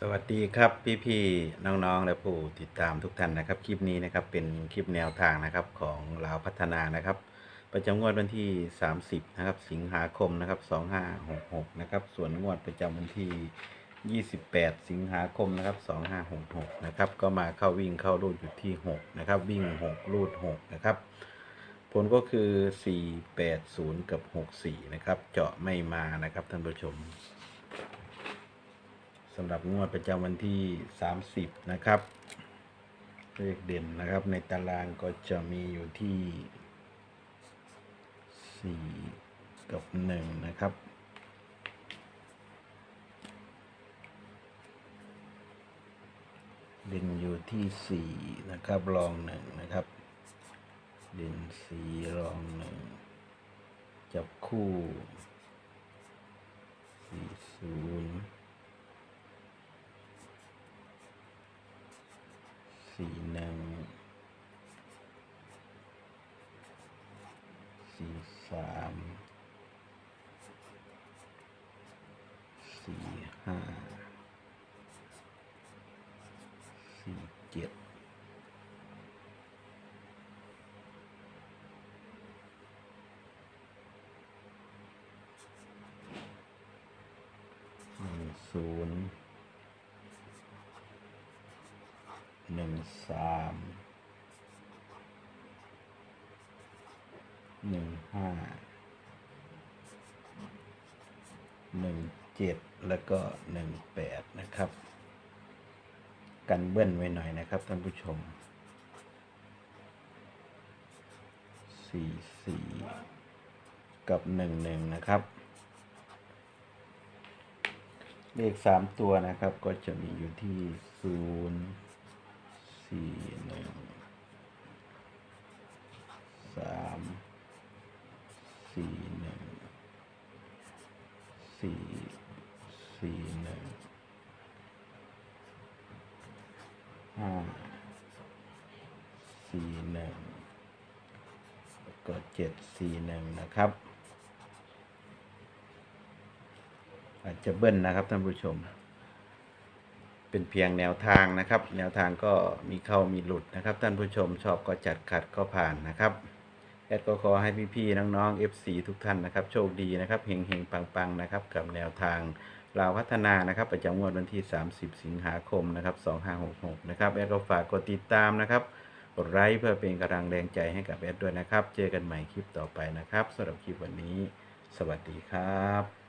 สวัสดีครับพี่ๆน้องๆ และผู้ติดตามทุกท่านนะครับ คลิปนี้นะครับเป็นคลิปแนวทางนะครับของลาวพัฒนานะครับ ประจำงวดวันที่ 30 นะครับ สิงหาคมนะครับ 2566 นะครับ ส่วนงวดประจำวันที่ 28 สิงหาคมนะครับ 2566 นะครับ ก็มาเข้าวิ่งเข้ารูดอยู่ที่ 6 นะครับ วิ่ง 6 รูด 6 นะครับผลก็คือ 480 กับ 64 นะครับ เจาะไม่มานะครับท่านผู้ชม สำหรับงวดประจำวันที่ 30 นะครับ เลขเด่นนะครับ ในตารางก็จะมีอยู่ที่ 4 กับ 1 นะครับเด่นอยู่ที่ 4 นะครับรอง 1 นะครับ เด่น4รอง 1 จับคู่ 40 สี่หนึ่ง สี่สามสี่ห้าสี่เจ็ดหนึ่งศูนย์หนึ่งสาม หนึ่งห้าหนึ่งเจ็ดแล้วก็หนึ่งแปดนะครับ กันเบิ้ลไว้หน่อยนะครับท่านผู้ชมสี่สี่กับหนึ่งหนึ่งนะครับ เลขสามตัวนะครับก็จะมีอยู่ที่ศูนย์สี่หนึ่งสาม สี่หนึ่งสี่สี่หนึ่งห้าสี่หนึ่งก็เจ็ดสี่หนึ่งนะครับ อาจจะเบิ้ลนะครับท่านผู้ชม เป็นเพียงแนวทางนะครับ แนวทางก็มีเข้ามีหลุดนะครับ ท่านผู้ชมชอบก็จัดขัดก็ผ่านนะครับ แอดก็ขอให้พี่ๆน้องๆ FC ทุกท่านนะครับ โชคดีนะครับเฮงเฮงๆ ปังๆ นะครับ กับแนวทางลาวพัฒนานะครับ ประจำงวดวันที่ 30 สิงหาคมนะครับ2566 นะครับ แอดก็ฝากกดติดตามนะครับกดไลค์เพื่อเป็นกำลังแรงใจให้กับแอดด้วยนะครับ เจอกันใหม่คลิปต่อไปนะครับสำหรับคลิปวันนี้ สวัสดีครับ